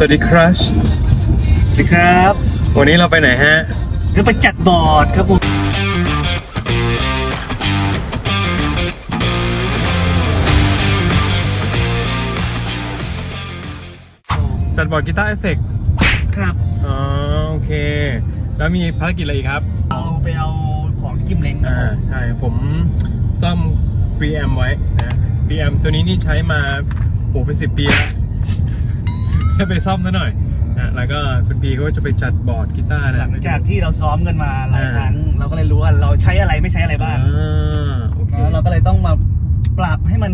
สวัสดีครับสวัสดีครับ วันนี้เราไปไหนฮะ เราไปจัดบอร์ดครับผม จัดบอร์ดกีตาร์เอฟเฟกต์ครับ อ๋อโอเค แล้วมีภารกิจอะไรอีกครับ เอาไปเอาของกิมเล้งครับอ่าผมใช่ผมซ่อม preamp ไว้นะ preamp ตัวนี้นี่ใช้มาโหเป็นสิบปีแล้ว ให้ไปซ่อมซะหน่อยนะแล้วก็คุณพีเขาก็จะไปจัดบอร์ดกีตาร์นะหลังจากที่เราซ้อมกันมาหลายอ่าครั้ง เราก็เลยรู้ว่าเราใช้อะไรไม่ใช้อะไรบ้างอ่าโอเคแล้วเราก็เลยต้องมาปรับให้มัน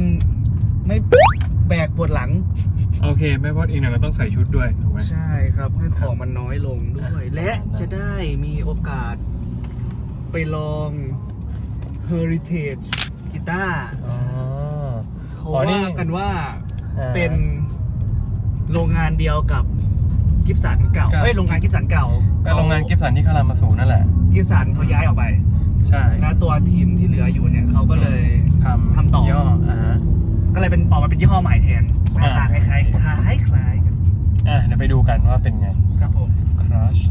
ไม่แบกปวดหลัง โอเคแม่พอดอีกหน่อยเราต้องใส่ชุดด้วยถูกไหม ใช่ครับให้ของมันน้อยลงด้วย และจะได้มีโอกาสไปลอง Heritage กีตาร์อ๋อ เขาอ๋อนี่ ว่ากันว่าอ่าเป็น โรงงานเดียวกับกิฟสันเก่าครับ เอ้ยโรงงานกิฟสันเก่าก็โรงงานกิฟสันที่คารามาสูนั่นแหละ กิฟสันเขาย้ายออกไปใช่แล้วตัวทีมที่เหลืออยู่เนี่ยเขาก็เลย ทำทำต่อ ย่ออ่าฮะ ก็เลยเป็นออกมาเป็นยี่ห้อใหม่แทนหน้าตาคอ่า ล้ายๆคล้ายๆคล้ายๆกันอะเดี๋ยวไปดูกันว่าเป็นไง ครับผม Crush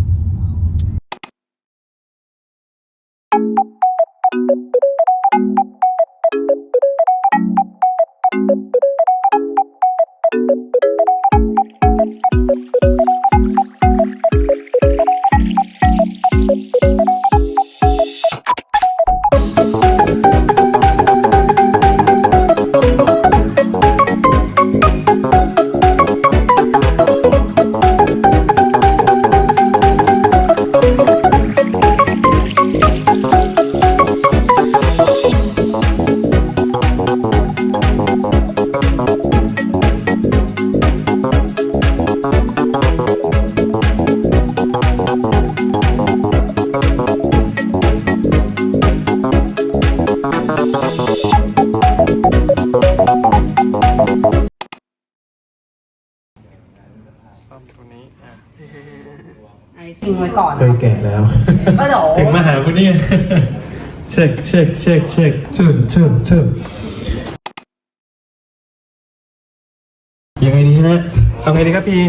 ซ่อมตัวนี้อะไอซิงไว้ก่อนเคยแก่แล้ว ก็เดี๋ยวถึงมาหาคุณนี่เช็คเช็คเช็คเช็คชื่นชื่นชื่นยังไงดีฮะเอาไงดีครับพี่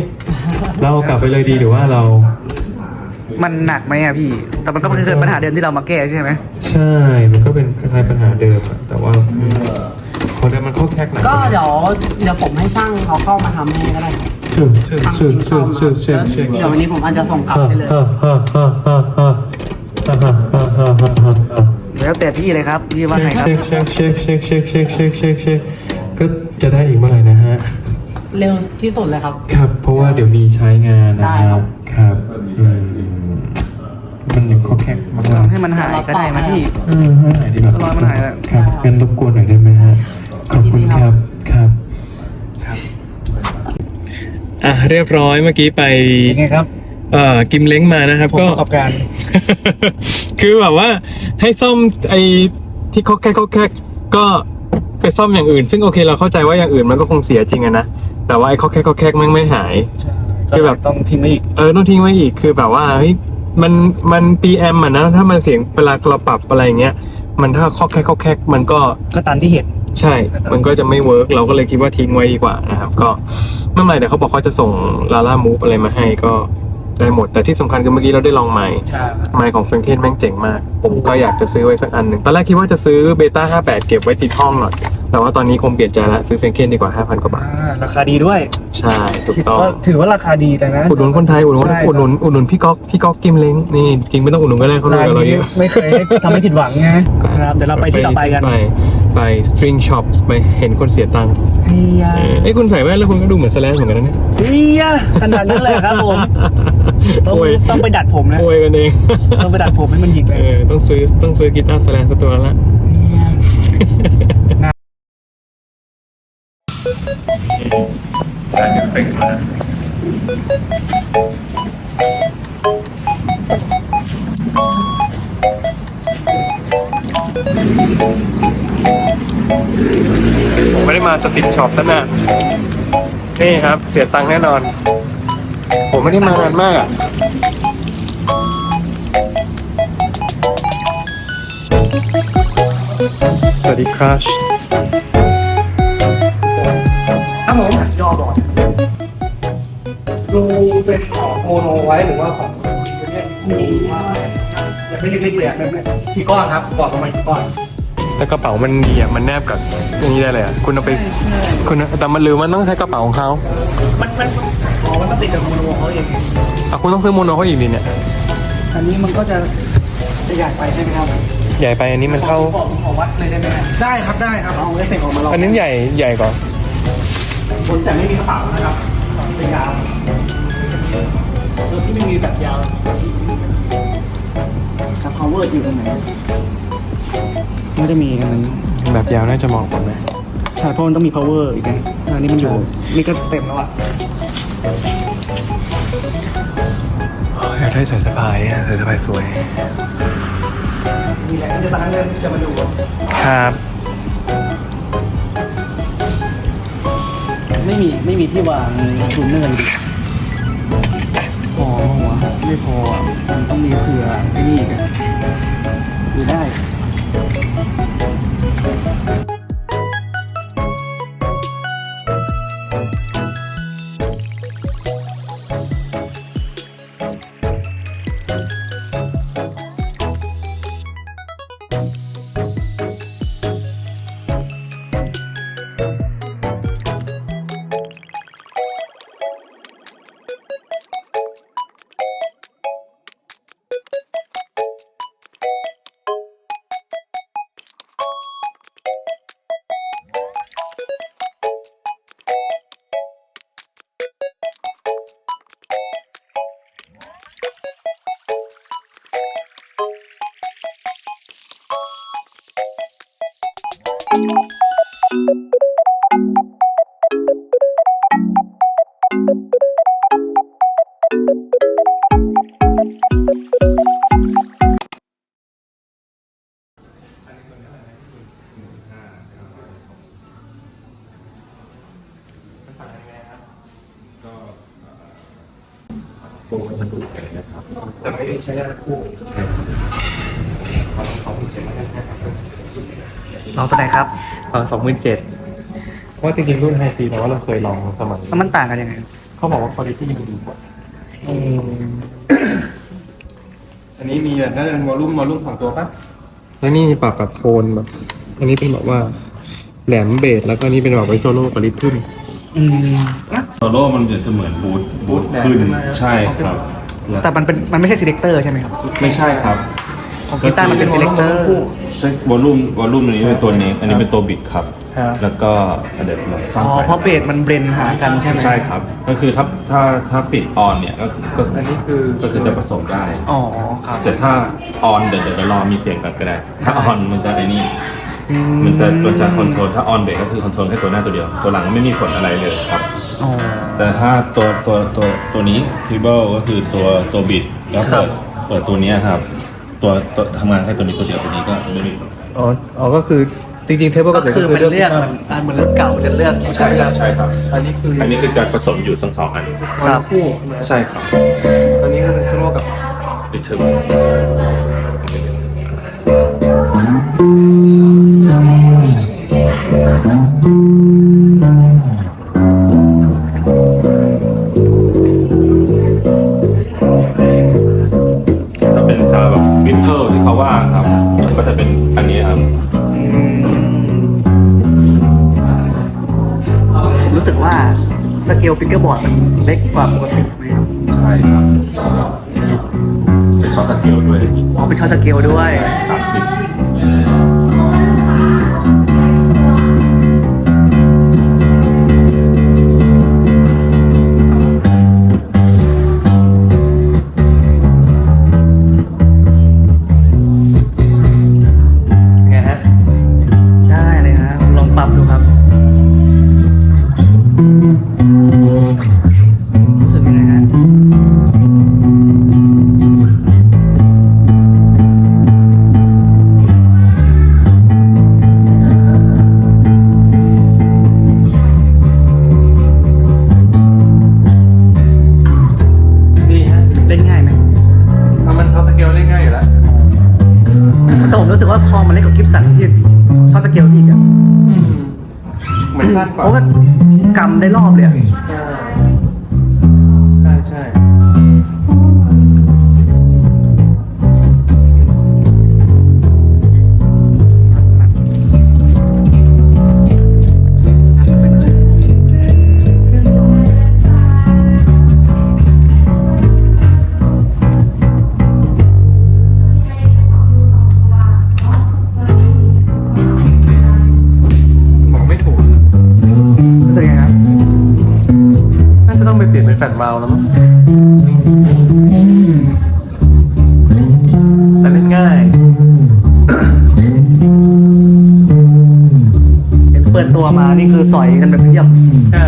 เรากลับไปเลยดีหรือว่าเรา มันหนักไหมอะพี่ แต่มันก็คือปัญหาเดิมที่เรามาแก้ใช่ไหมใช่ มันก็เป็นคล้ายๆปัญหาเดิมอะแต่ว่าอืมพอเดิมมันเข้าแคกหนักก็เดี๋ยวเดี๋ยวผมให้ช่างเขาเข้ามาทำให้ก็ได้ชื่นชื่นชื่นชื่นชื่นชื่นชื่นเดี๋ยววันนี้ผมอาจจะส่งกลับฮ่าให้เลยฮ่าฮ่าฮ่าฮ่าฮ่าฮ่าฮ่าฮ่าฮ่าฮ่าฮ่าแล้วแต่พี่เลยครับพี่ว่าไงครับเช็คเช็คเช็คเช็คเช็คเช็คเช็คเช็คเช็คก็จะได้อีกเมื่อไหร่นะฮะเร็วที่สุดเลยครับ ครับ เพราะว่าเดี๋ยวมีใช้งานนะได้คครัรับบครับอื มมันยังก็แค่มากๆให้มันหายก็ได้นะพี่เออให้หายดีแบบรอยมันหายแล้ว ครับงั้นรบกวนหน่อยได้ไหมฮะขอบคุณครับครับ อะเรียบร้อยเมื่อกี้ไปยังไงครับเอ่อกิมเล้งมานะครับผมก็ ประกอบการ คือแบบว่าให้ซ่อมไอ้ที่เขาแค่เขาแค่ก็ไปซ่อมอย่างอื่น ซึ่งโอเคเราเข้าใจว่าอย่างอื่นมันก็คงเสียจริงอะนะแต่ว่าไอ้เขาแค่เขาแค่มันไม่หาย คือแบบ ต้องทิ้งไว้อีก เออต้องทิ้งไว้อีกคือแบบว่าเฮ้ย มันมัน PM อะนะ ถ้ามันเสียงเวลาเราปรับอะไรเงี้ย มันถ้าข้อแคกข้อแคกมันก็ก็ตามที่เห็น ใช่ มันก็จะไม่เวิร์กเราก็เลยคิดว่าทิ้งไว้ดีกว่านะครับ ก็ไม่เป็นไรเดี๋ยวเขาบอกเขาจะส่งลาล่ามูฟอะไรมาให้ก็ ได้หมด แต่ที่สำคัญคือเมื่อกี้เราได้ลองไมค์ใช่ไมค์ของเฟรนเคนแม่งเจ๋งมาก ผมก็อยากจะซื้อไว้สักอันหนึ่งตอนแรกคิดว่าจะซื้อเบต้า58 เก็บไว้ติดห้องหน่อยแต่ว่าตอนนี้คงเปลี่ยนใจละซื้อเฟรนเคนดีกว่า5,000กว่าบาทราคาดีด้วยใช่ถูกต้อง ก็ถือว่าราคาดีแต่นะ อุดหนุนคนไทยอุดหนุนใช่ครับ อุดหนุนอุดหนุนพี่ก๊อกพี่ก๊อกกิมเล้งนี่จริงไม่ต้องอุดหนุนก็ได้เขารวยร้านกับเราเยนี้อะไม่เคยทำให้ผิดหวังไงนะครับเดี๋ยวเราไปที่ต่อไปกันไปไป string shop ไปเห็นคนเสียตังค์เฮียเออเอ้ยคุณใส่แว่นแล้วคุณก็ดูเหมือนแสลงเหมือนกันนะเนี่ย เฮียขนาดนั้นเลยครับผมต้องโวยต้องไปดัดผมนะโวยกันเอง ต้องไปดัดผมให้มันหยิกเลยเออต้องซื้อต้องซื้อกีตาร์แสลงสักตัวละผมไม่ได้มาสติดช็อปซะนะนี่ครับ เสียตังค์แน่นอน ผมไม่ได้มานานมากอะสวัสดีครัชครับผมยอบอดดูเป็นของโมโนไว้หรือว่าของเนี่ยมีว่าอย่าไม่เล็กๆเลยอะแบบนี้กี่ก้อนครับบอกประมาณกี่ก้อน แต่กระเป๋ามันดีอะ มันแนบกับอย่างนี้ได้เลยอะ คุณเอาไป คุณแต่มันลืมมันต้องใช้กระเป๋าของเขา มันมันอ๋อ มันต้องติดกับโมโนเขาเอง อะคุณต้องซื้อโมโนเขาอีกดีเนี่ย อันนี้มันก็จะจะใหญ่ไปใช่ไหมครับใหญ่ไปอันนี้มันเข้า ขอขอวัดเลยได้ไหมได้ครับได้ครับ เอาเอฟเฟกต์ออกมาลองอันนี้ใหญ่ใหญ่กว่าคนแต่ไม่มีกระเป๋านะครับเป็นยาวรถที่ไม่มีแบบยาวซับ power อยู่ตรงไหนไม่ได้มีอันนั้นแบบยาวน่าจะเหมาะกว่าไหมใช่เพราะมันต้องมี power อีกไงอันนี้มันอยู่ นี่ก็เต็มแล้วอะ อยากได้สายสะพายอะสายสะพายสวย มีแหละที่จะมาเริ่มจะมาดูครับ ไม่มีไม่มีที่วางถุงเงินดิพอหัวะไม่พออะมันต้องมีเผื่อไอ้นี่อีกันดู ได้ปูมันดูไปนะครับแต่ไม่ได้ใช้ได้ทั้งคู่ใช่เขาเขาพิจารณาได้ลองตัวไหนครับสองหมื่นเจ็ดเพราะว่าจริงๆรุ่นไฮซีแต่ว่าเราเคยลองสมัยแล้วมันต่างกันยังไง เขาบอกว่าคุณภาพมันดีกว่าอันนี้มีแบบน่าจะเป็นวอลลุ่มวอลลุ่มของตัวปะแล้วนี่มีปรับแบบโทนแบบ อันนี้เป็นแบบว่าแหลมเบสแล้วก็นี่เป็นแบบไวโซโล่กับริทึม อืมโซโล่มันจะเหมือนบูทบูทบูทขึ้นแรงขึ้นมา ใช่ครับแล้วแต่มันเป็นมันไม่ใช่ selector ใช่ไหมครับ ไม่ใช่ครับของกีตาร์มันเป็น selector ใช่วอลลุ่มวอลลุ่มอันนี้เป็นตัวนี้ อันนี้เป็นตัวบิดครับ ครับ แล้วก็เดี๋ยวเราอ๋ตั้งอไฟเพราะเบสมันเบรนหากันใช่ไหมใช่ครับ ก็คือถ้าถ้าถ้าปิดออนเนี่ยก็ก็อันนี้คือ ก็คือจะผสมได้ อ๋อครับแต่ถ้าออนเดี๋ยวเดี๋ยวรอมีเสียงกันก็ได้ ถ้าออนมันจะไอ้นี่อื มันจะมันจะคอนโทรลถ้าออนเบรกก็คือคอนโทรลแค่ตัวหน้าตัวเดียว ตัวหลังไม่มีผลอะไรเลยครับ อ๋อ แต่ถ้าตัวตัวตัวตัวนี้ทิเบิลก็คือตัวตัวบิดแล้วครัเปิบ ดเปิดตัวเนี้ยครับ ตัวตัวทำงานแค่ตัวนี้ตัวเดียวตัวนี้ก็ไม่มีผล อ๋ออ๋อก็คือจริงๆเทปก็คือเป็นเรื่องมันอ่าเหมือนรุ่นเก่าจะเลือกใช่ครับใช่ครับ อันนี้คืออันนี้คือการผสมอยู่ทั้งสองอันครับคู่ใช่ครับ อันนี้คือชั่วโมงกับ ดิทึม ฟิกเกอร์บอร์ดมันเล็กกว่าปกติไหมครับใช่ครับเป็นซอสสเกลด้วยอ๋อเป็นชอสเกลด้วย ปลี่ยนเป็นแฟลตเมาส์แล้วมั้งแต่เล่นง่าย เห็นเปิดตัวมานี่คือสอยกันแบบเพียบใช่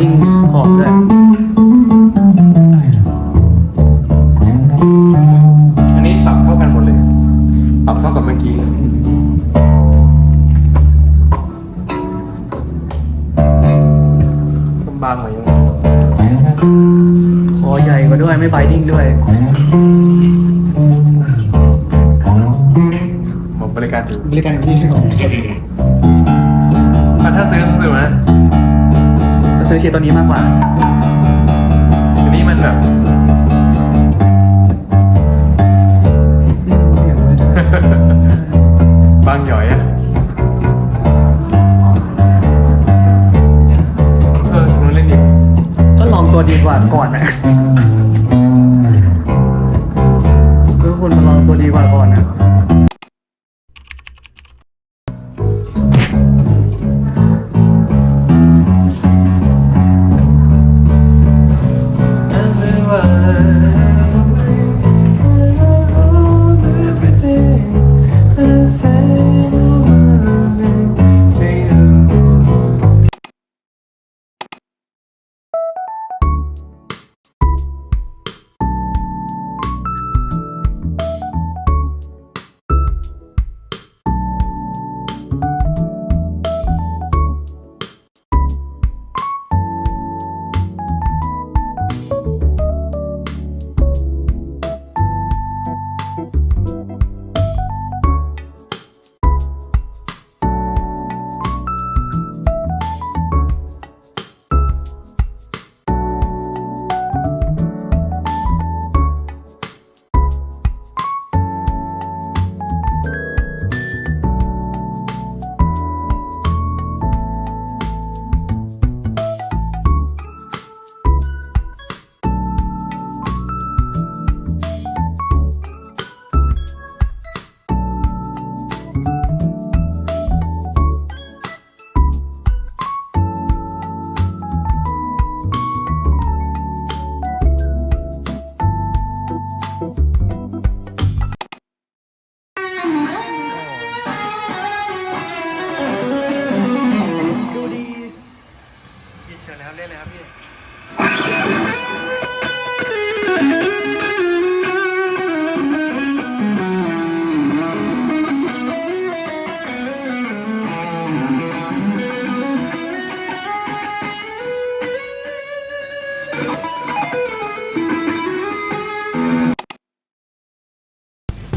ดิ้งขอบด้วยอันนี้ปรับเท่ากันหมดเลย ปรับเท่ากับเมื่อกี้มันบางกว่าเยอะคอใหญ่กว่าด้วยไม่บายดิ้งด้วยผมบริการถึงบริการที่ของถ้าซื้อต้องซื้อนะจะ ซื้อเชียร์ตัวนี้มากกว่า อันนี้มันแบบ บางหย่อยอะเออคุณเล่นดีก็ลองตัวดีกว่าก่อนนะ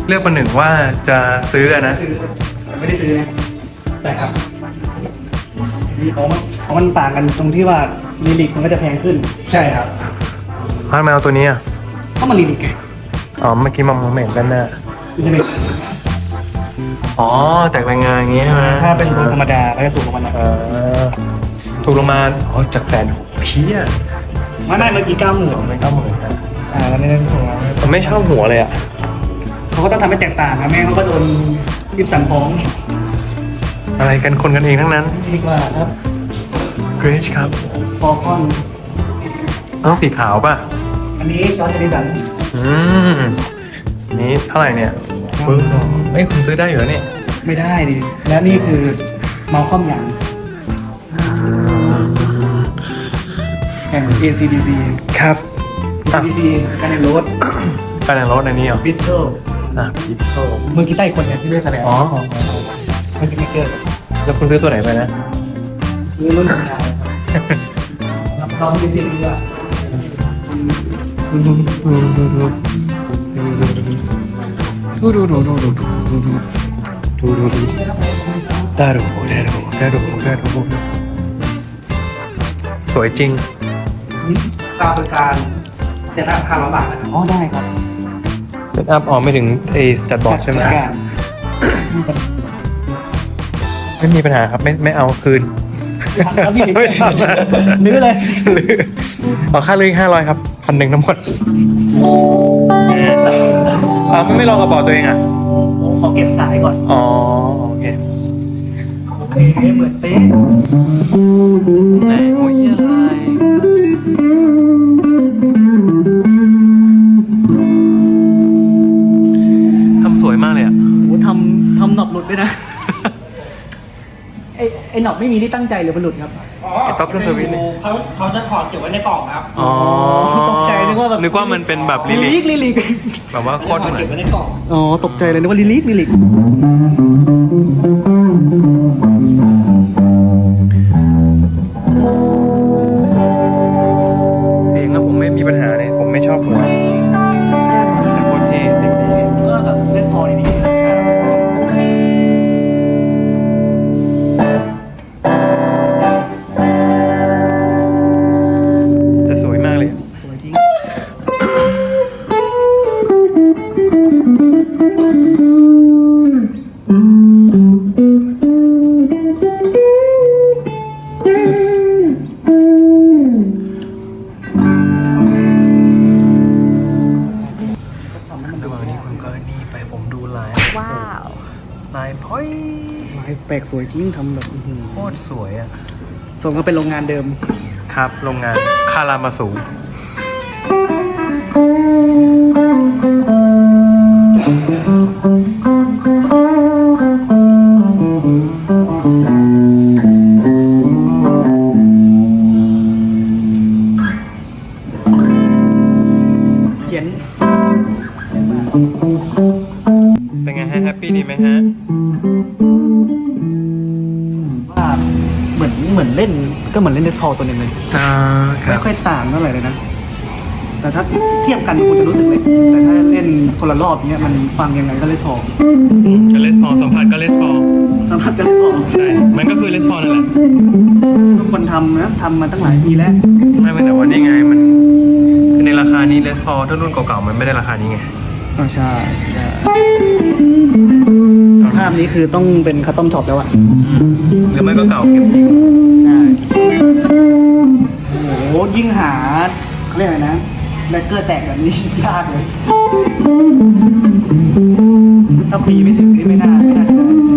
เลือกประหนึ่งว่าจะซื้ออะนะ ซื้อไม่ได้ซื้อนะแต่ครับนี่ของมันของมันต่างกันตรงที่ว่าลิลิกมันก็จะแพงขึ้น ใช่ครับพาดแมวตัวนี้อะเพราะมันลิลิกไงอ๋อเมื่อกี้มองไม่เห็นด้านหน้ามันจะเป็นอ๋อแตกรายงานอย่างงี้ใช่ไหมถ้าเป็นตัวธรรมดาก็จะถูกกว่ามันนะเออถูกลงมาอ๋อจากแสนเพี้ยไม่ไม่เมื่อกี้เก้าหมื่นไม่เก้าหมื่นนะอ่าแล้วนี่ถูกแล้ว ผมไม่ชอบหัวเลยอะ เขาก็ต้องทำให้แตกต่างนะแม่งั้นเขาก็โดนยิบสันฟ้องอะไรกันคนกันเองทั้งนั้นดีกว่าครับเกรชครับฟอร์คอนต้องสีขาวป่ะ อันนี้จอร์จเอดิสันอืมนี่เท่าไหร่เนี่ยปึ้งเอ้ยคุณซื้อได้อยู่แล้วนี่ไม่ได้ดิแล้วนี่คือมาคอมอย่างแห่ง ACDC ครับอะ ACDC การแข่งรถการแต่งรถในนี้เหรอ บิทเทิล อะพิทโซมือกีตาร์อีกคนเนี่ยที่เล่นแสดงอ๋อมันจะไม่เจอแล้วคุณซื้อตัวไหนไปนะคือรุ่นธรรมดารับรองจริงๆดีกว่าดูดูดูดูดูดูดูดูดูดูดูดารูดารูดารูดารูสวยจริงค่าบริการเจ็ดห้าร้อยบาทนะครับอ๋อได้ครับ เซตอัพออกไม่ถึงไอ้จัดบอร์ดใช่ไหมจัดการไม่มีปัญหาครับ ไม่ไม่เอาคืนแล้วพี่ลื้อเลย เอาค่าเลยห้าร้อยครับพันหนึ่งทั้งหมดอ่าไม่ไม่ลองกระเป๋าตัวเองอะขอเก็บสายก่อนอ๋อโอเคโอเคเหมือนเป๊ะไหนอุ้ยอะไร ลุดด้วยนะ ไอไอหนอบไม่มีที่ตั้งใจหรือมันหลุดครับไอ้ต๊อกเครื่องสวิตช์นี่ เขาเขาจะถอดเก็บไว้ในกล่องครับอ๋อตกใจนึกว่าแบบนึกว่ามันเป็นแบบลิลิลิลิกลิลิกแบบว่าโคตรเหมือนเก็บไว้ในกล่องอ๋อตกใจเลยนึกว่าลิลิกลิลิก สวยจริงทำแบบอื้อหือโคตรสวยอะ ส่งก็เป็นโรงงานเดิม ครับ โรงงานคารามาสู ตัวหนึงเลยอ่าคไม่รับค่อยต่างเท่าไหร่เลยนะ แต่ถ้าเทียบกันกูจะรู้สึกเลย แต่ถ้าเล่นคนละรอบเนี้ยมันฟังยังไงก็เลสพอก็เลสพอสัมผัสก็เลสพอสัมผัสก็เลสพอใช่ มันก็คือเลสพอนั่นแหละทุกคนทำนะทำมาตั้งหลายปีแล้ว ไม่เป็นแต่ว่านี่ไงมันคือในราคานี้เลสพอถ้ารุ่นเก่าๆมันไม่ได้ราคานี้ไงก็ใช่ใช่ภาพนี้คือต้องเป็นคัตตอมช็อปแล้วอะ หรือไม่ก็เก่าเก็บจริง ใช่โอ้โห ยิ่งหาเขาเรียกอะไรนะแบกเกอร์แตกแบบนี้ยากเลย ถ้าปีไม่ถึงนี่ไม่น่าไม่น่าจะได้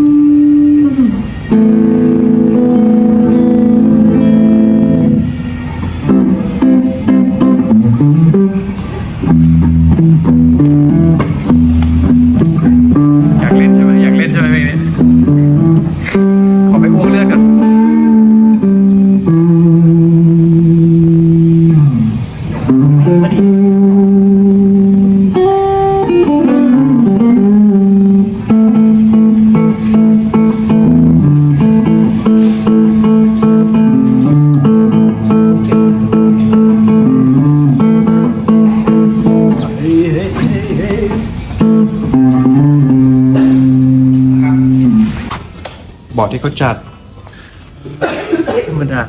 บอร์ดที่เขาจัดธรรมดา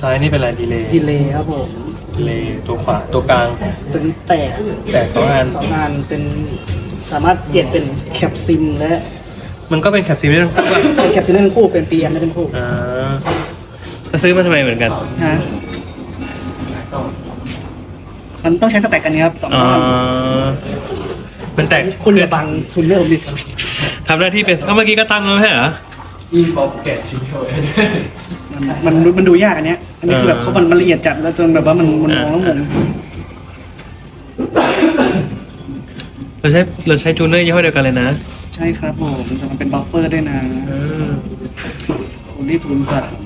ซ้ายนี่เป็นอะไรดีเลย์ดีเลยครับผมดีเลย์ตัวขวาตัวกลางเป็นแตกแตกสองอันสองงานเป็นสามารถเปลี่ยนเป็นแคปซิมและมันก็เป็นแคปซีลได้ทั้งคู่ป่ะเป็นแคปซิมได้ทั้งคู่เป็นปีแอมได้ทั้งคู่อ่าแล้วซื้อมาทำไมเหมือนกัน ฮะ มันต้องใช้สแต็กกันนี้ครับสองอ่าก้อนมันแตกคุณอย่าบังทุนเรื่องผมดิครับทำหน้าที่เป็นเอ้าเมื่อกี้ก็ตั้งแล้วไม่ใช่เหรอมันมันมันดูยากอันเนี้ย อันนี้คือแบบเออเขามันมันละเอียดจัดแล้วจนแบบว่ามันมันมองแล้วงงเราใช้เราใช้จูเนอร์ยี่ห้อเดียวกันเลยนะใช่ครับผมแต่มันเป็นบัฟเฟอร์ด้วยนะโอลี่ทูนสาม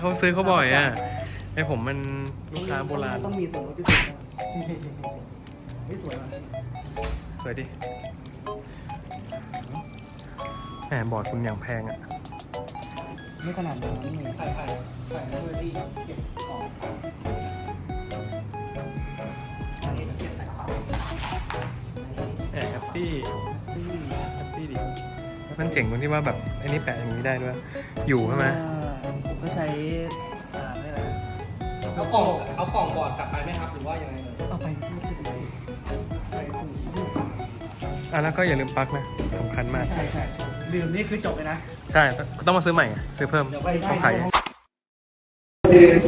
เขาซื้อเขาบ่อยอะไอผมมันลูกค้าโบราณต้องมีส่วนลดพิเศษนะไม่สวยว่ะสวยดิแหมบอร์ดคุณอย่างแพงอะไม่ขนาดนั้นใส่ใส่ใส่แล้วที่เก็บของอันนี้เก็บใส่กระเป๋าแหมแฮปปี้แฮปปี้ดิมันเจ๋งตรงที่ว่าแบบอันนี้แปะอย่างนี้ได้ด้วยอยู่ใช่ไหมผมก็ ใช้อ่าไม่อะไรเอากล่องเอากล่องบอร์ดกลับไปไหมครับหรือว่ายังไงเอ่ยเอาไปไม่ใช่ไปไปถุงอะแล้วก็อย่าลืมปลั๊กนะสำคัญมาก ใช่ใช่ลืมนี่คือจบเลยนะ ใช่ต้องมาซื้อใหม่อะซื้อเพิ่มเดี๋ยวไปต้องขาย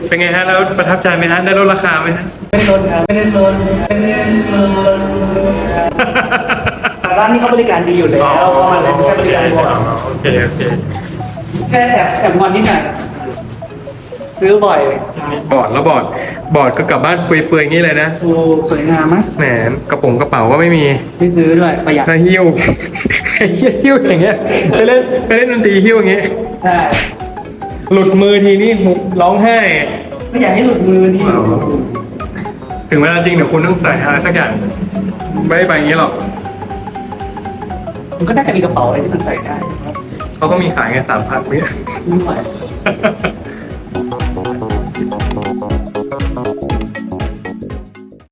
เป็นไงฮะแล้วประทับใจไหมฮะได้ลดราคาไหมฮะ ไม่ได้ลดครับไม่ได้ลดไม่ได้ลดแต่ร้านนี้เขาบริการดีอยู่แล้วมันเลยไม่ใช่บริการบ่อยโอเคโอเค แค่แถบแถบงอนนิดหน่อย ซื้อบ่อยบอร์ดแล้วบอร์ดบอร์ดก็กลับบ้านเปลือยๆอย่างนี้เลยนะถูกสวยงามมั้ยแหมกระโป๋องกระเป๋าก็ไม่มีไม่ซื้อด้วยประหยัดถ้าหิ้ว ไอ้เหี้ยหิ้วอย่างเงี้ยไปเล่นไปเล่นดนตรีหิ้วอย่างเงี้ยใช่หลุดมือทีนี่ร้องไห้ ไม่อยากให้หลุดมือนี่ถึงเวลาจริงเดี๋ยวคุณต้องใส่อะไรสักอย่างไม่ไปอย่างนี้หรอกมันก็น่าจะมีกระเป๋าอะไรที่มันใส่ได้เขาก็มีขายไงสามพันเนี่ย ไม่ไหว